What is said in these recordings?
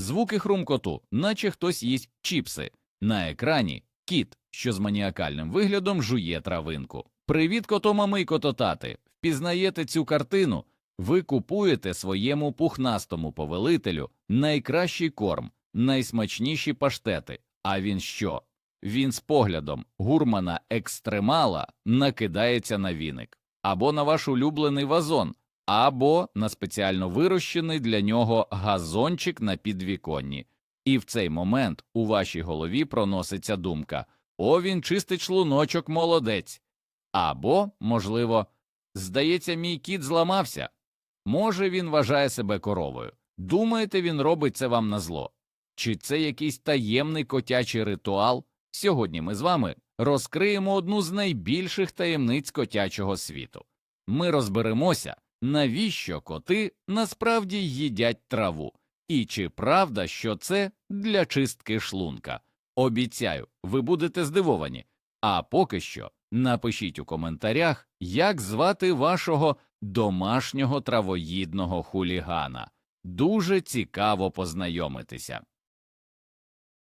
звуки хрумкоту, наче хтось їсть чіпси. На екрані кіт, що з маніакальним виглядом жує травинку. Привіт, котомами й кототати! Впізнаєте цю картину? Ви купуєте своєму пухнастому повелителю найкращий корм, найсмачніші паштети. А він що? Він з поглядом гурмана екстремала накидається на віник, або на ваш улюблений вазон, або на спеціально вирощений для нього газончик на підвіконні. І в цей момент у вашій голові проноситься думка О, він чистить шлуночок, молодець. Або, можливо, здається, мій кіт зламався. Може, він вважає себе коровою. Думаєте, він робить це вам на зло? Чи це якийсь таємний котячий ритуал? Сьогодні ми з вами розкриємо одну з найбільших таємниць котячого світу. Ми розберемося, навіщо коти насправді їдять траву, і чи правда, що це для чистки шлунка. Обіцяю, ви будете здивовані. А поки що напишіть у коментарях, як звати вашого домашнього травоїдного хулігана. Дуже цікаво познайомитися.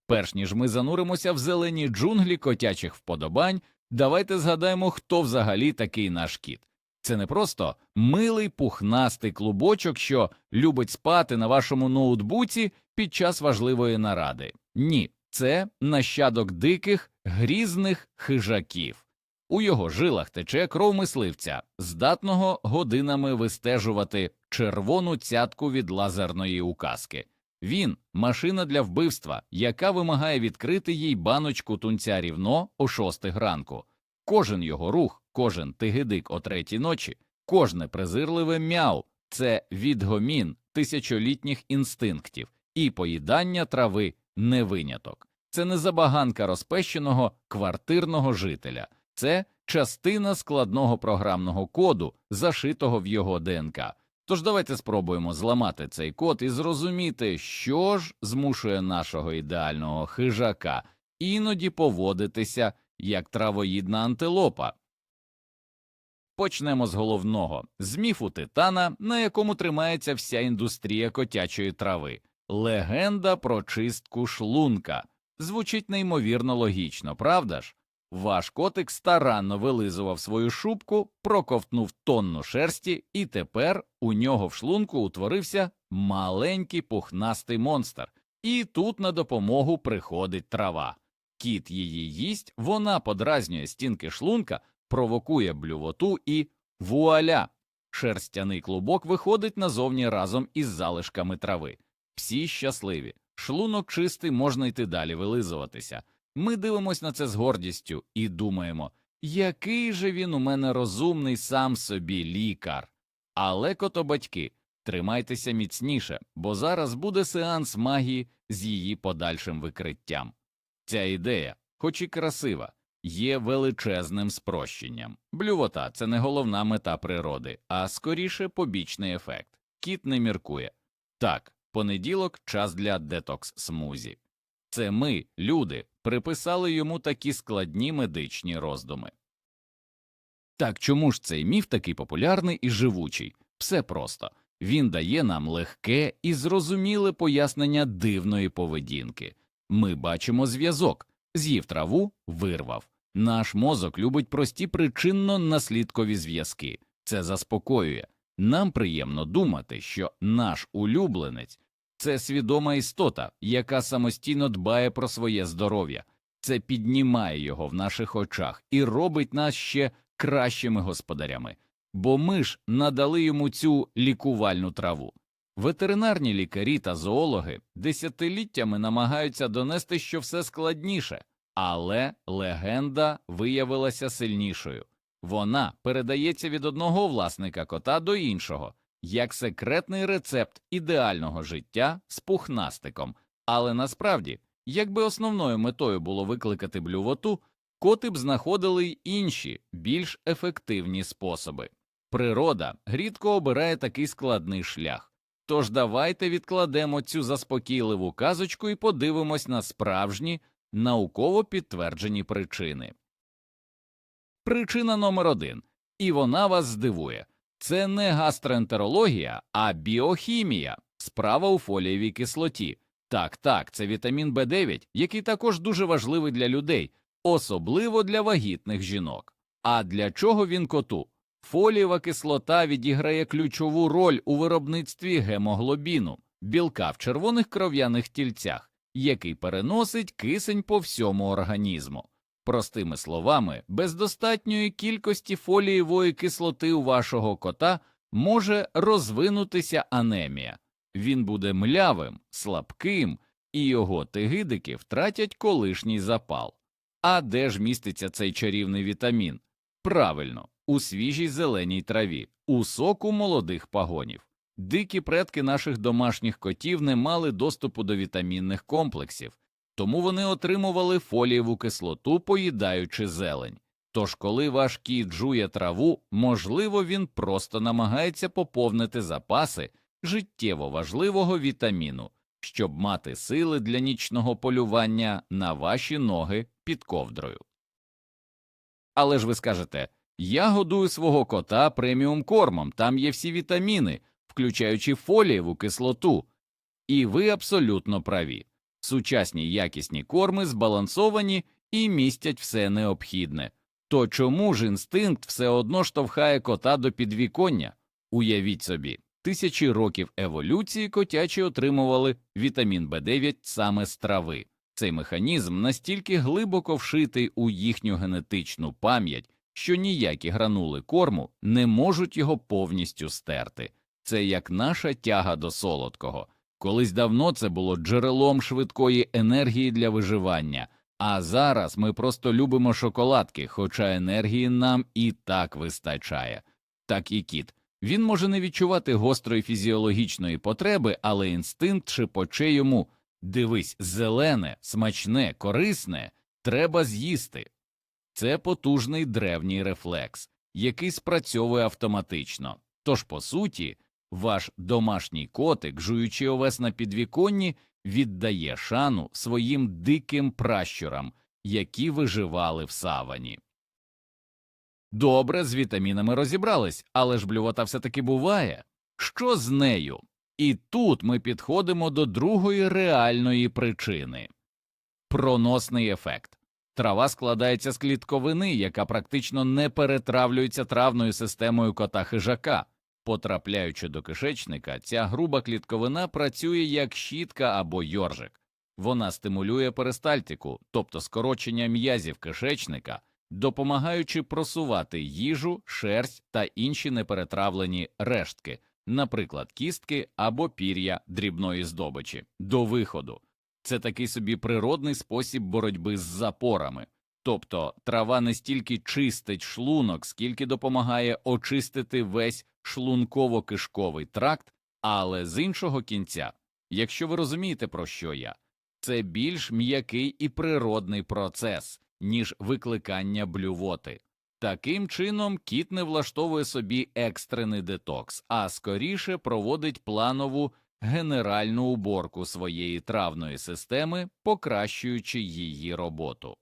Перш ніж ми зануримося в зелені джунглі котячих вподобань, давайте згадаємо, хто взагалі такий наш кіт. Це не просто милий пухнастий клубочок, що любить спати на вашому ноутбуці під час важливої наради. Ні, це нащадок диких, грізних хижаків. У його жилах тече кров мисливця, здатного годинами вистежувати червону цятку від лазерної указки. Він машина для вбивства, яка вимагає відкрити їй баночку тунця рівно о шостих ранку. Кожен його рух, кожен тигидик о третій ночі, кожне презирливе мяу це відгомін тисячолітніх інстинктів, і поїдання трави не виняток. Це не забаганка розпещеного квартирного жителя, це частина складного програмного коду, зашитого в його ДНК. Тож давайте спробуємо зламати цей код і зрозуміти, що ж змушує нашого ідеального хижака іноді поводитися як травоїдна антилопа. Почнемо з головного з міфу титана, на якому тримається вся індустрія котячої трави. Легенда про чистку шлунка. Звучить неймовірно логічно, правда ж? Ваш котик старанно вилизував свою шубку, проковтнув тонну шерсті, і тепер у нього в шлунку утворився маленький пухнастий монстр. І тут на допомогу приходить трава. Кіт її їсть, вона подразнює стінки шлунка, провокує блювоту і вуаля! Шерстяний клубок виходить назовні разом із залишками трави. Всі щасливі, шлунок чистий, можна йти далі вилизуватися. Ми дивимося на це з гордістю і думаємо, який же він у мене розумний сам собі лікар. Але котобатьки, тримайтеся міцніше, бо зараз буде сеанс магії з її подальшим викриттям. Ця ідея, хоч і красива, є величезним спрощенням. Блювота це не головна мета природи, а скоріше побічний ефект. Кіт не міркує. Так, понеділок час для детокс смузі. Це ми, люди, приписали йому такі складні медичні роздуми. Так чому ж цей міф такий популярний і живучий? Все просто він дає нам легке і зрозуміле пояснення дивної поведінки. Ми бачимо зв'язок з'їв траву, вирвав. Наш мозок любить прості причинно наслідкові зв'язки. Це заспокоює. Нам приємно думати, що наш улюбленець це свідома істота, яка самостійно дбає про своє здоров'я, це піднімає його в наших очах і робить нас ще кращими господарями, бо ми ж надали йому цю лікувальну траву. Ветеринарні лікарі та зоологи десятиліттями намагаються донести, що все складніше, але легенда виявилася сильнішою. Вона передається від одного власника кота до іншого, як секретний рецепт ідеального життя з пухнастиком. Але насправді, якби основною метою було викликати блювоту, коти б знаходили й інші, більш ефективні способи. Природа рідко обирає такий складний шлях. Тож давайте відкладемо цю заспокійливу казочку і подивимось на справжні науково підтверджені причини. Причина номер один, і вона вас здивує це не гастроентерологія, а біохімія, справа у фолієвій кислоті. Так, так, це вітамін В9, який також дуже важливий для людей, особливо для вагітних жінок. А для чого він коту? Фолієва кислота відіграє ключову роль у виробництві гемоглобіну, білка в червоних кров'яних тільцях, який переносить кисень по всьому організму. Простими словами, без достатньої кількості фолієвої кислоти у вашого кота може розвинутися анемія. Він буде млявим, слабким, і його тигидики втратять колишній запал. А де ж міститься цей чарівний вітамін? Правильно, у свіжій зеленій траві, у соку молодих пагонів. Дикі предки наших домашніх котів не мали доступу до вітамінних комплексів, тому вони отримували фолієву кислоту, поїдаючи зелень. Тож, коли ваш кіт жує траву, можливо, він просто намагається поповнити запаси життєво важливого вітаміну, щоб мати сили для нічного полювання на ваші ноги під ковдрою. Але ж ви скажете я годую свого кота преміум кормом, там є всі вітаміни, включаючи фолієву кислоту. І ви абсолютно праві. Сучасні якісні корми збалансовані і містять все необхідне. То чому ж інстинкт все одно штовхає кота до підвіконня? Уявіть собі, тисячі років еволюції котячі отримували вітамін В9 саме з трави. Цей механізм настільки глибоко вшитий у їхню генетичну пам'ять, що ніякі гранули корму не можуть його повністю стерти. Це як наша тяга до солодкого. Колись давно це було джерелом швидкої енергії для виживання, а зараз ми просто любимо шоколадки, хоча енергії нам і так вистачає. Так і кіт. Він може не відчувати гострої фізіологічної потреби, але інстинкт шепоче йому дивись, зелене, смачне, корисне, треба з'їсти. Це потужний древній рефлекс, який спрацьовує автоматично. Тож, по суті, ваш домашній котик, жуючи овес на підвіконні, віддає шану своїм диким пращурам, які виживали в савані. Добре, з вітамінами розібрались, але ж блювота все таки буває. Що з нею? І тут ми підходимо до другої реальної причини проносний ефект. Трава складається з клітковини, яка практично не перетравлюється травною системою кота хижака. Потрапляючи до кишечника, ця груба клітковина працює як щітка або йоржик. Вона стимулює перистальтику, тобто скорочення м'язів кишечника, допомагаючи просувати їжу, шерсть та інші неперетравлені рештки, наприклад, кістки або пір'я дрібної здобичі, до виходу. Це такий собі природний спосіб боротьби з запорами. Тобто трава не стільки чистить шлунок, скільки допомагає очистити весь шлунково-кишковий тракт, але з іншого кінця, якщо ви розумієте, про що я, це більш м'який і природний процес, ніж викликання блювоти. Таким чином, кіт не влаштовує собі екстрений детокс, а скоріше проводить планову генеральну уборку своєї травної системи, покращуючи її роботу.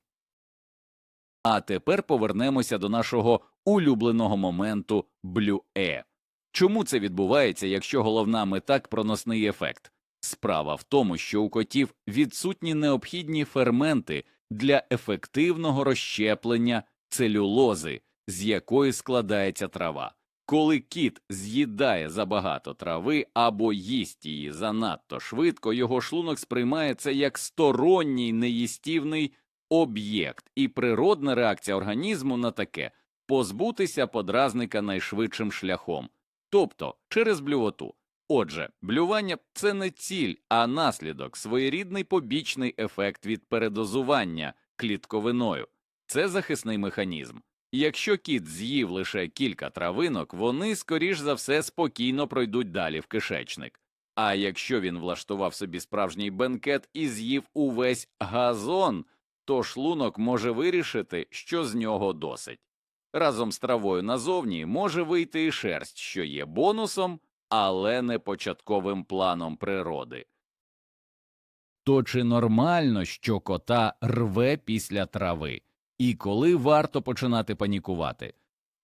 А тепер повернемося до нашого улюбленого моменту блюе. Чому це відбувається, якщо головна мета – проносний ефект? Справа в тому, що у котів відсутні необхідні ферменти для ефективного розщеплення целюлози, з якої складається трава. Коли кіт з'їдає забагато трави або їсть її занадто швидко, його шлунок сприймає це як сторонній неїстівний об'єкт, і природна реакція організму на таке позбутися подразника найшвидшим шляхом, тобто через блювоту. Отже, блювання це не ціль, а наслідок, своєрідний побічний ефект від передозування клітковиною. Це захисний механізм. Якщо кіт з'їв лише кілька травинок, вони, скоріш за все, спокійно пройдуть далі в кишечник. А якщо він влаштував собі справжній бенкет і з'їв увесь газон, то шлунок може вирішити, що з нього досить. Разом з травою назовні може вийти і шерсть, що є бонусом, але не початковим планом природи. То чи нормально, що кота рве після трави? І коли варто починати панікувати?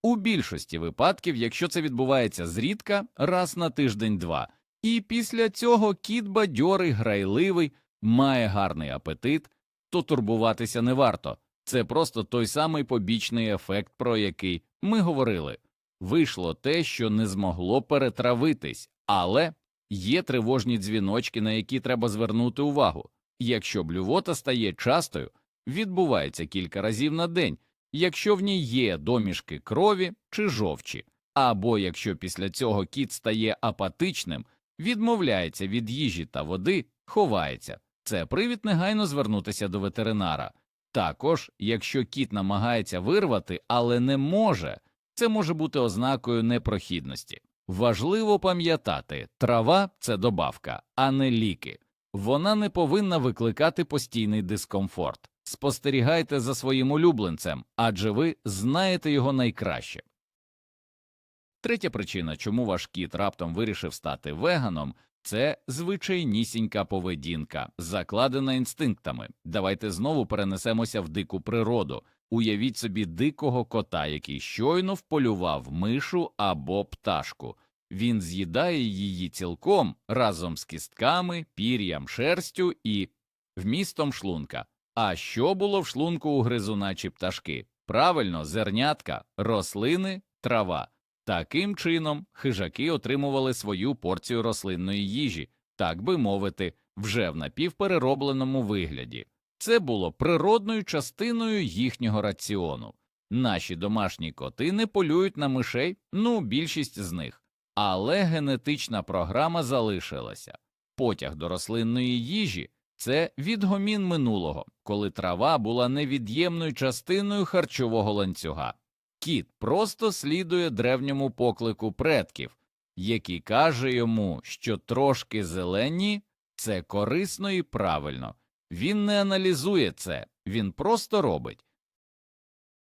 У більшості випадків, якщо це відбувається зрідка, раз на тиждень-два, І після цього кіт бадьорий, грайливий, має гарний апетит, то турбуватися не варто. Це просто той самий побічний ефект, про який ми говорили. Вийшло те, що не змогло перетравитись, але є тривожні дзвіночки, на які треба звернути увагу. Якщо блювота стає частою, відбувається кілька разів на день, якщо в ній є домішки крові чи жовчі, або якщо після цього кіт стає апатичним, відмовляється від їжі та води, ховається. Це привід негайно звернутися до ветеринара. Також, якщо кіт намагається вирвати, але не може, це може бути ознакою непрохідності. Важливо пам'ятати, трава це добавка, а не ліки. Вона не повинна викликати постійний дискомфорт. Спостерігайте за своїм улюбленцем, адже ви знаєте його найкраще. Третя причина, чому ваш кіт раптом вирішив стати веганом, це звичайнісінька поведінка, закладена інстинктами. Давайте знову перенесемося в дику природу. Уявіть собі дикого кота, який щойно вполював мишу або пташку. Він з'їдає її цілком разом з кістками, пір'ям, шерстю і вмістом шлунка. А що було в шлунку у гризуна чи пташки? Правильно, зернятка, рослини, трава. Таким чином, хижаки отримували свою порцію рослинної їжі, так би мовити, вже в напівпереробленому вигляді. Це було природною частиною їхнього раціону. Наші домашні коти не полюють на мишей, ну, більшість з них, але генетична програма залишилася. Потяг до рослинної їжі це відгомін минулого, коли трава була невід'ємною частиною харчового ланцюга. Кіт просто слідує древньому поклику предків, який каже йому, що трошки зелені це корисно і правильно. Він не аналізує це, він просто робить.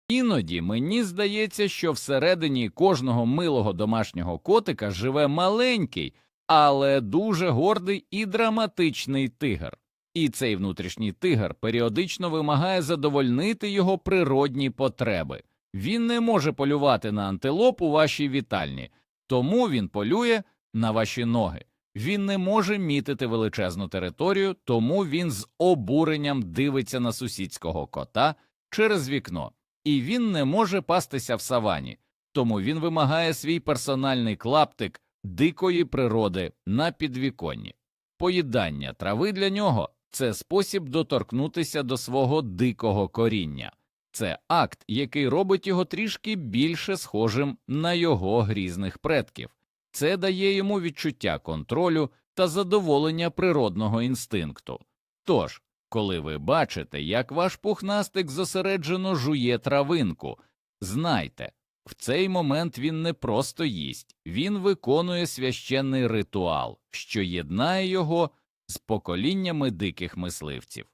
Іноді мені здається, що всередині кожного милого домашнього котика живе маленький, але дуже гордий і драматичний тигр. І цей внутрішній тигр періодично вимагає задовольнити його природні потреби. Він не може полювати на антилоп у вашій вітальні, тому він полює на ваші ноги. Він не може мітити величезну територію, тому він з обуренням дивиться на сусідського кота через вікно, і він не може пастися в савані, тому він вимагає свій персональний клаптик дикої природи на підвіконні. Поїдання трави для нього це спосіб доторкнутися до свого дикого коріння. Це акт, який робить його трішки більше схожим на його грізних предків. Це дає йому відчуття контролю та задоволення природного інстинкту. Тож, коли ви бачите, як ваш пухнастик зосереджено жує травинку, знайте, в цей момент він не просто їсть, він виконує священний ритуал, що єднає його з поколіннями диких мисливців.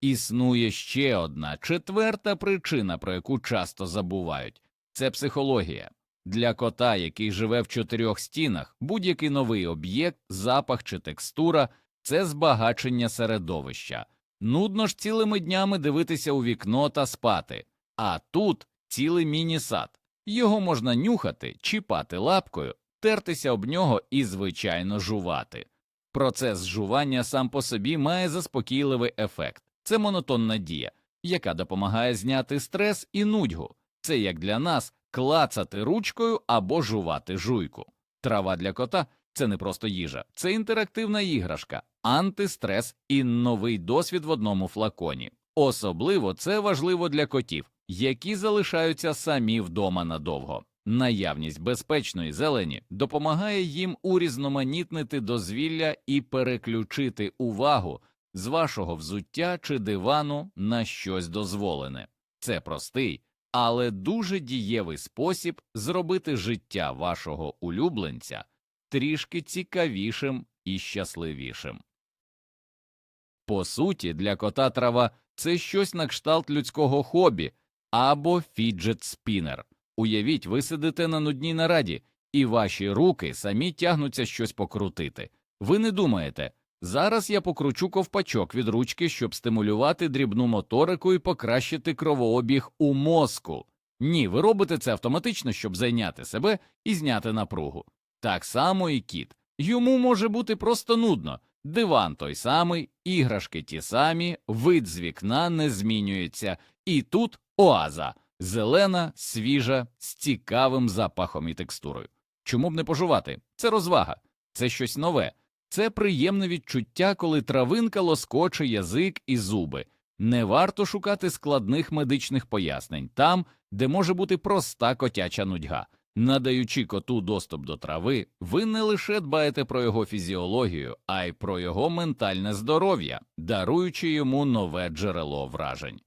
Існує ще одна четверта причина, про яку часто забувають це психологія. Для кота, який живе в чотирьох стінах, будь-який новий об'єкт, запах чи текстура це збагачення середовища. Нудно ж цілими днями дивитися у вікно та спати, а тут цілий міні-сад. Його можна нюхати, чіпати лапкою, тертися об нього і, звичайно, жувати. Процес жування сам по собі має заспокійливий ефект. Це монотонна дія, яка допомагає зняти стрес і нудьгу. Це як для нас клацати ручкою або жувати жуйку. Трава для кота це не просто їжа, це інтерактивна іграшка, антистрес і новий досвід в одному флаконі. Особливо це важливо для котів, які залишаються самі вдома надовго. Наявність безпечної зелені допомагає їм урізноманітнити дозвілля і переключити увагу з вашого взуття чи дивану на щось дозволене. Це простий, але дуже дієвий спосіб зробити життя вашого улюбленця трішки цікавішим і щасливішим. По суті, для кота трава це щось на кшталт людського хобі або фіджет спінер. Уявіть, ви сидите на нудній нараді, і ваші руки самі тягнуться щось покрутити. Ви не думаєте, зараз я покручу ковпачок від ручки, щоб стимулювати дрібну моторику і покращити кровообіг у мозку. Ні, ви робите це автоматично, щоб зайняти себе і зняти напругу. Так само і кіт. Йому може бути просто нудно. Диван той самий, іграшки ті самі, вид з вікна не змінюється, і тут оаза зелена, свіжа, з цікавим запахом і текстурою. Чому б не пожувати? Це розвага, це щось нове, це приємне відчуття, коли травинка лоскоче язик і зуби. Не варто шукати складних медичних пояснень там, де може бути проста котяча нудьга. Надаючи коту доступ до трави, ви не лише дбаєте про його фізіологію, а й про його ментальне здоров'я, даруючи йому нове джерело вражень.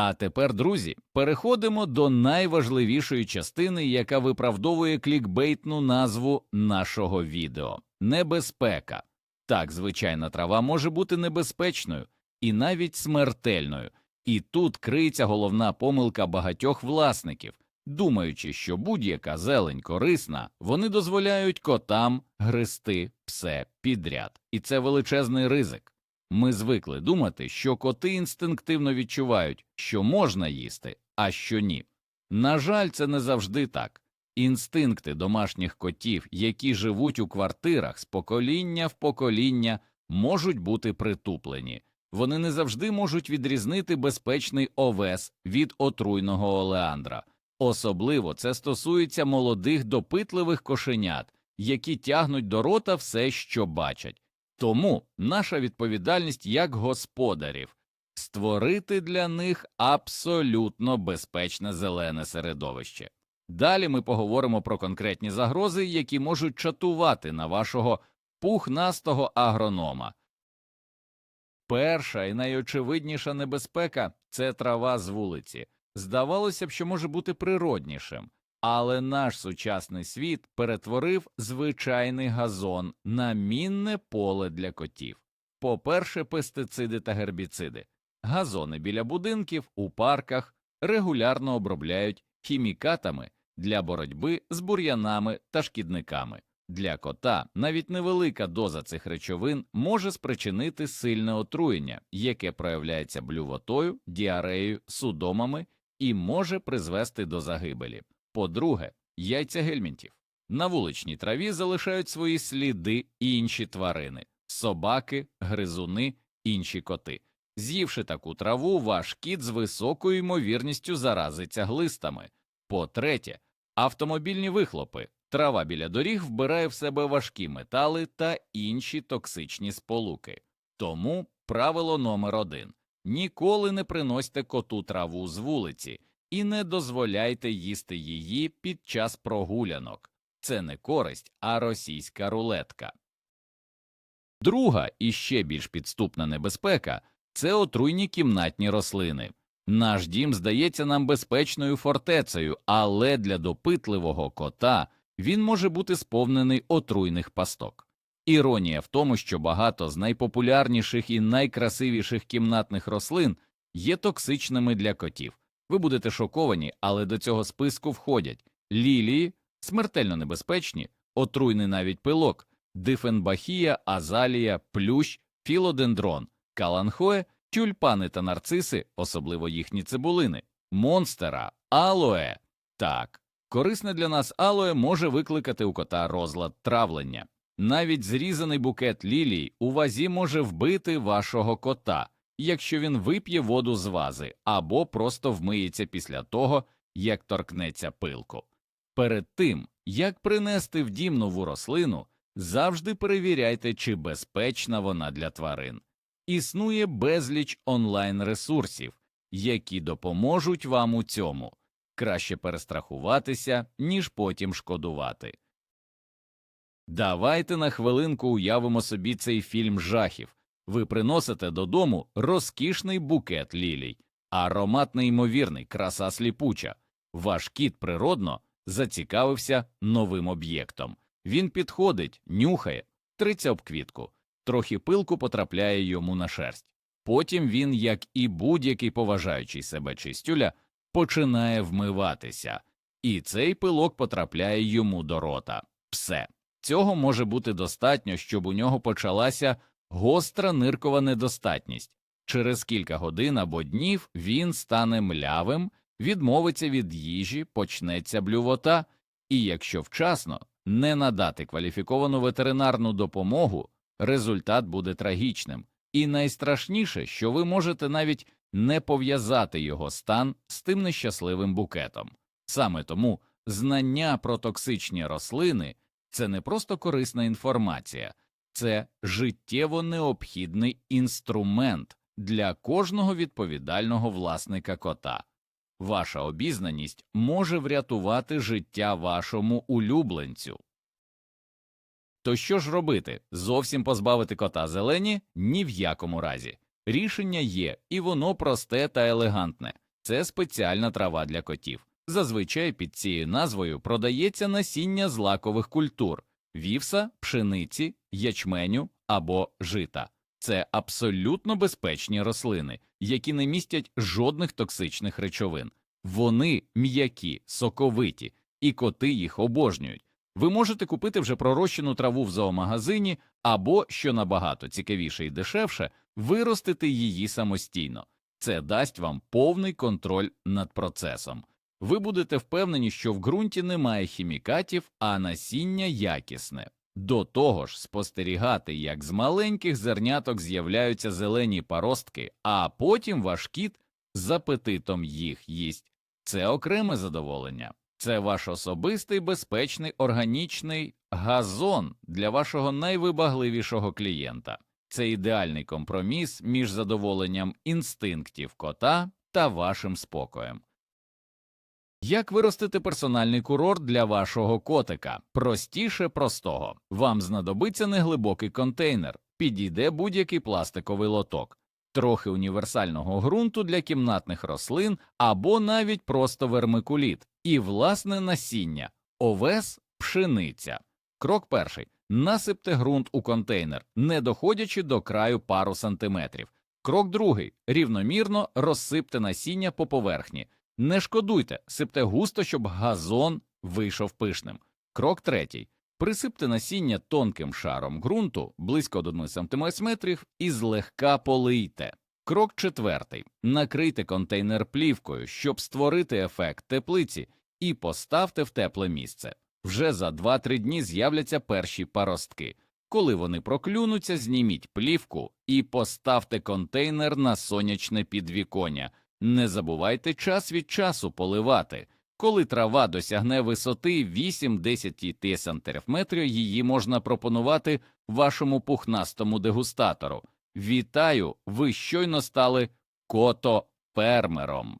А тепер, друзі, переходимо до найважливішої частини, яка виправдовує клікбейтну назву нашого відео небезпека. Так, звичайна трава може бути небезпечною і навіть смертельною, і тут криється головна помилка багатьох власників. Думаючи, що будь-яка зелень корисна, вони дозволяють котам гризти все підряд, і це величезний ризик. Ми звикли думати, що коти інстинктивно відчувають, що можна їсти, а що ні. На жаль, це не завжди так. Інстинкти домашніх котів, які живуть у квартирах з покоління в покоління, можуть бути притуплені. Вони не завжди можуть відрізнити безпечний овес від отруйного олеандра. Особливо це стосується молодих допитливих кошенят, які тягнуть до рота все, що бачать. Тому наша відповідальність як господарів створити для них абсолютно безпечне зелене середовище. Далі ми поговоримо про конкретні загрози, які можуть чатувати на вашого пухнастого агронома. Перша і найочевидніша небезпека це трава з вулиці. Здавалося б, що може бути природнішим, але наш сучасний світ перетворив звичайний газон на мінне поле для котів. По-перше, пестициди та гербіциди. Газони біля будинків у парках регулярно обробляють хімікатами для боротьби з бур'янами та шкідниками. Для кота навіть невелика доза цих речовин може спричинити сильне отруєння, яке проявляється блювотою, діареєю, судомами і може призвести до загибелі. По-друге, яйця гельмінтів. На вуличній траві залишають свої сліди інші тварини собаки, гризуни, інші коти. З'ївши таку траву, ваш кіт з високою ймовірністю заразиться глистами. По-третє, автомобільні вихлопи. Трава біля доріг вбирає в себе важкі метали та інші токсичні сполуки. Тому правило номер один ніколи не приносьте коту траву з вулиці і не дозволяйте їсти її під час прогулянок. Це не користь, а російська рулетка. Друга і ще більш підступна небезпека це отруйні кімнатні рослини. Наш дім здається нам безпечною фортецею, але для допитливого кота він може бути сповнений отруйних пасток. Іронія в тому, що багато з найпопулярніших і найкрасивіших кімнатних рослин є токсичними для котів. Ви будете шоковані, але до цього списку входять лілії, смертельно небезпечні, отруйний навіть пилок, дифенбахія, азалія, плющ, філодендрон, каланхоe, тюльпани та нарциси, особливо їхні цибулини, монстера, алоe. Так, корисне для нас алоe може викликати у кота розлад травлення. Навіть зрізаний букет лілій у вазі може вбити вашого кота, якщо він вип'є воду з вази або просто вмиється після того, як торкнеться пилку. Перед тим, як принести в дім нову рослину, завжди перевіряйте, чи безпечна вона для тварин. Існує безліч онлайн ресурсів, які допоможуть вам у цьому. Краще перестрахуватися, ніж потім шкодувати. Давайте на хвилинку уявимо собі цей фільм жахів. Ви приносите додому розкішний букет лілій, аромат неймовірний, краса сліпуча. Ваш кіт природно зацікавився новим об'єктом. Він підходить, нюхає, триться об квітку, трохи пилку потрапляє йому на шерсть. Потім він, як і будь-який поважаючий себе чистюля, починає вмиватися, і цей пилок потрапляє йому до рота. Все. Цього може бути достатньо, щоб у нього почалася гостра ниркова недостатність. Через кілька годин або днів він стане млявим, відмовиться від їжі, почнеться блювота, і якщо вчасно не надати кваліфіковану ветеринарну допомогу, результат буде трагічним. І найстрашніше, що ви можете навіть не пов'язати його стан з тим нещасливим букетом. Саме тому знання про токсичні рослини це не просто корисна інформація, це життєво необхідний інструмент для кожного відповідального власника кота. Ваша обізнаність може врятувати життя вашому улюбленцю. То що ж робити? Зовсім позбавити кота зелені? Ні в якому разі. Рішення є, і воно просте та елегантне. Це спеціальна трава для котів. Зазвичай під цією назвою продається насіння злакових культур вівса, пшениці, ячменю або жита. Це абсолютно безпечні рослини, які не містять жодних токсичних речовин. Вони м'які, соковиті, і коти їх обожнюють. Ви можете купити вже пророщену траву в зоомагазині або, що набагато цікавіше і дешевше, виростити її самостійно. Це дасть вам повний контроль над процесом. Ви будете впевнені, що в ґрунті немає хімікатів, а насіння якісне. До того ж, спостерігати, як з маленьких зерняток з'являються зелені паростки, а потім ваш кіт з апетитом їх їсть. Це окреме задоволення. Це ваш особистий безпечний органічний газон для вашого найвибагливішого клієнта. Це ідеальний компроміс між задоволенням інстинктів кота та вашим спокоєм. Як виростити персональний курорт для вашого котика? Простіше простого. Вам знадобиться неглибокий контейнер, підійде будь-який пластиковий лоток, трохи універсального ґрунту для кімнатних рослин або навіть просто вермикуліт, і власне насіння, овес, пшениця. Крок перший. Насипте ґрунт у контейнер, не доходячи до краю пару сантиметрів. Крок другий. Рівномірно розсипте насіння по поверхні. Не шкодуйте, сипте густо, щоб газон вийшов пишним. Крок третій. Присипте насіння тонким шаром ґрунту близько до 1 см і злегка полийте. Крок четвертий. Накрийте контейнер плівкою, щоб створити ефект теплиці, і поставте в тепле місце. Вже за 2-3 дні з'являться перші паростки. Коли вони проклюнуться, зніміть плівку і поставте контейнер на сонячне підвіконня. Не забувайте час від часу поливати. Коли трава досягне висоти 8-10 сантиметрів, її можна пропонувати вашому пухнастому дегустатору. Вітаю! Ви щойно стали котофермером.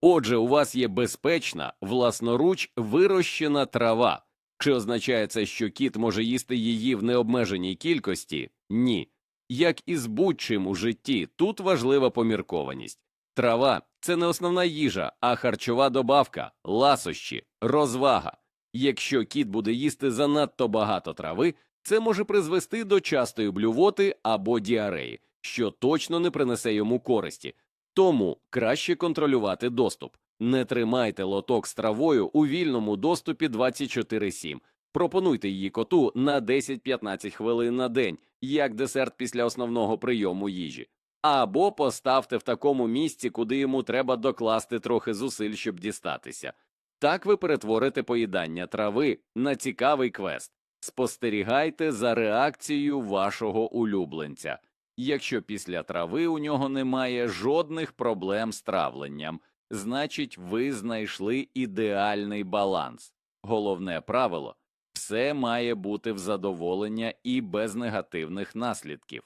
Отже, у вас є безпечна, власноруч вирощена трава. Чи означає це, що кіт може їсти її в необмеженій кількості? Ні. Як і з будь-чим у житті, тут важлива поміркованість. Трава це не основна їжа, а харчова добавка, ласощі, розвага. Якщо кіт буде їсти занадто багато трави, це може призвести до частої блювоти або діареї, що точно не принесе йому користі. Тому краще контролювати доступ. Не тримайте лоток з травою у вільному доступі 24-7. Пропонуйте її коту на 10-15 хвилин на день, як десерт після основного прийому їжі. Або поставте в такому місці, куди йому треба докласти трохи зусиль, щоб дістатися. Так ви перетворите поїдання трави на цікавий квест. Спостерігайте за реакцією вашого улюбленця. Якщо після трави у нього немає жодних проблем з травленням, значить ви знайшли ідеальний баланс. Головне правило все має бути в задоволення і без негативних наслідків.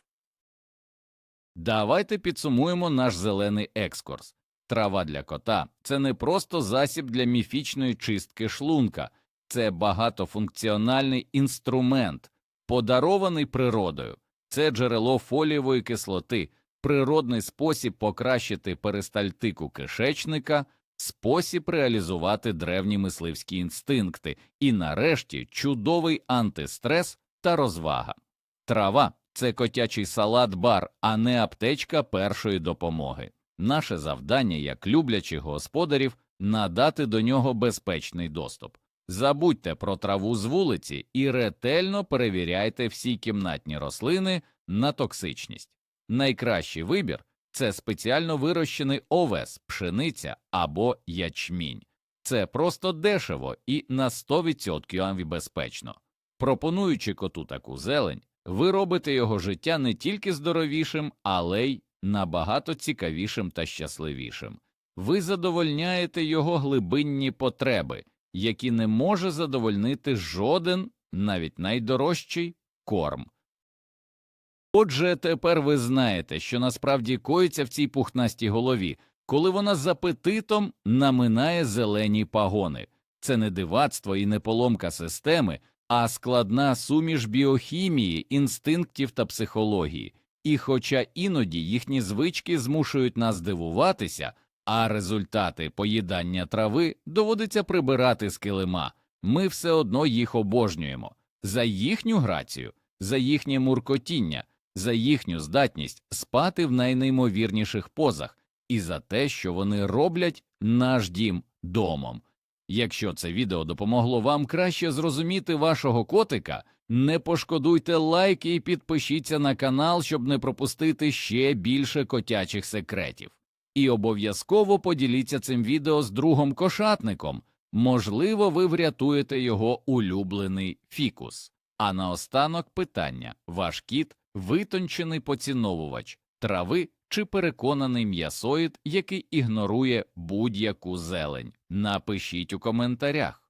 Давайте підсумуємо наш зелений екскурс. Трава для кота це не просто засіб для міфічної чистки шлунка, це багатофункціональний інструмент, подарований природою, це джерело фолієвої кислоти, природний спосіб покращити перистальтику кишечника, спосіб реалізувати древні мисливські інстинкти і, нарешті, чудовий антистрес та розвага. Трава це котячий салат бар, а не аптечка першої допомоги. Наше завдання, як люблячих господарів, надати до нього безпечний доступ. Забудьте про траву з вулиці і ретельно перевіряйте всі кімнатні рослини на токсичність. Найкращий вибір це спеціально вирощений овес, пшениця або ячмінь. Це просто дешево і на 100% безпечно. Пропонуючи коту таку зелень, ви робите його життя не тільки здоровішим, але й набагато цікавішим та щасливішим. Ви задовольняєте його глибинні потреби, які не може задовольнити жоден, навіть найдорожчий корм. Отже, тепер ви знаєте, що насправді коїться в цій пухнастій голові, коли вона з апетитом наминає зелені пагони. Це не дивацтво і не поломка системи, а складна суміш біохімії, інстинктів та психології. І хоча іноді їхні звички змушують нас дивуватися, а результати поїдання трави доводиться прибирати з килима, ми все одно їх обожнюємо за їхню грацію, за їхнє муркотіння, за їхню здатність спати в найнеймовірніших позах і за те, що вони роблять наш дім домом. Якщо це відео допомогло вам краще зрозуміти вашого котика, не пошкодуйте лайк і підпишіться на канал, щоб не пропустити ще більше котячих секретів. І обов'язково поділіться цим відео з другом кошатником. Можливо, ви врятуєте його улюблений фікус. А наостанок питання: ваш кіт витончений поціновувач трави чи переконаний м'ясоїд, який ігнорує будь-яку зелень? Напишіть у коментарях.